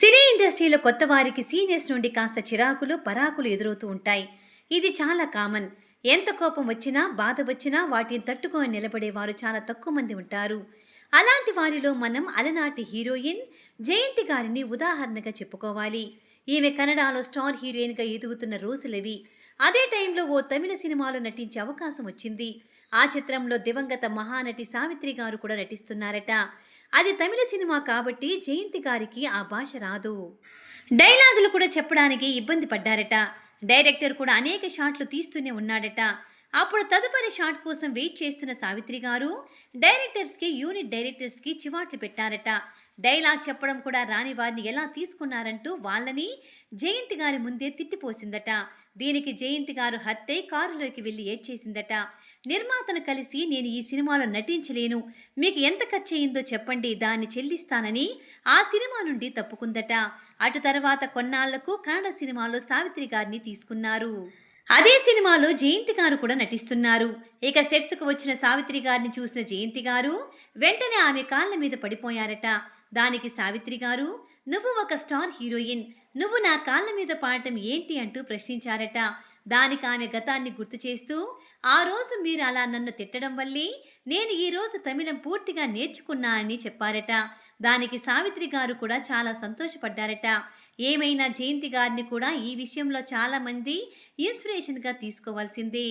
సినీ ఇండస్ట్రీలో కొత్త వారికి సీనియర్స్ నుండి కాస్త చిరాకులు పరాకులు ఎదురవుతూ ఉంటాయి. ఇది చాలా కామన్. ఎంత కోపం వచ్చినా బాధ వచ్చినా వాటిని తట్టుకొని నిలబడేవారు చాలా తక్కువ మంది ఉంటారు. అలాంటి వారిలో మనం అలనాటి హీరోయిన్ జయంతి గారిని ఉదాహరణగా చెప్పుకోవాలి. ఈమె కన్నడలో స్టార్ హీరోయిన్గా ఎదుగుతున్న రోజులవి. అదే టైంలో ఓ తమిళ సినిమాలో నటించే అవకాశం వచ్చింది. ఆ చిత్రంలో దివంగత మహానటి సావిత్రి గారు కూడా నటిస్తున్నారట. అది తమిళ సినిమా కాబట్టి జయంతి గారికి ఆ భాష రాదు. డైలాగులు కూడా చెప్పడానికి ఇబ్బంది పడ్డారట. డైరెక్టర్ కూడా అనేక షాట్లు తీస్తూనే ఉన్నాడట. అప్పుడు తదుపరి షాట్ కోసం వెయిట్ చేస్తున్న సావిత్రి గారు డైరెక్టర్స్కి యూనిట్ డైరెక్టర్స్కి చివాట్లు పెట్టారట. డైలాగ్ చెప్పడం కూడా రాని వారిని ఎలా తీసుకున్నారంటూ వాళ్ళని జయంతి గారి ముందే తిట్టిపోసిందట. దీనికి జయంతి గారు హత్య కారులోకి వెళ్ళి ఏడ్చేసిందట. నిర్మాతను కలిసి నేను ఈ సినిమాలో నటించలేను. మీకు ఎంత ఖర్చు అయిందో చెప్పండి. దాన్ని చెల్లిస్తానని ఆ సినిమా నుండి తప్పుకుందట. అటు తర్వాత కొన్నాళ్ళకు కన్నడ సినిమాలో సావిత్రి గారిని తీసుకున్నారు. అదే సినిమాలో జయంతి గారు కూడా నటిస్తున్నారు. ఇక సెట్స్కు వచ్చిన సావిత్రి గారిని చూసిన జయంతి గారు వెంటనే ఆమె కాళ్ళ మీద పడిపోయారట. దానికి సావిత్రి గారు నువ్వు ఒక స్టార్ హీరోయిన్. నువ్వు నా కాళ్ళ మీద పాడటం ఏంటి? అంటూ ప్రశ్నించారట. దానికి ఆమె గతాన్ని గుర్తు చేస్తూ ఆ రోజు మీరు అలా నన్ను తిట్టడం వల్లే నేను ఈ రోజు తమిళం పూర్తిగా నేర్చుకున్నానని చెప్పారట. దానికి సావిత్రి గారు కూడా చాలా సంతోషపడ్డారట. ఏమైనా జయంతి గారిని కూడా ఈ విషయంలో చాలామంది ఇన్స్పిరేషన్గా తీసుకోవాల్సిందే.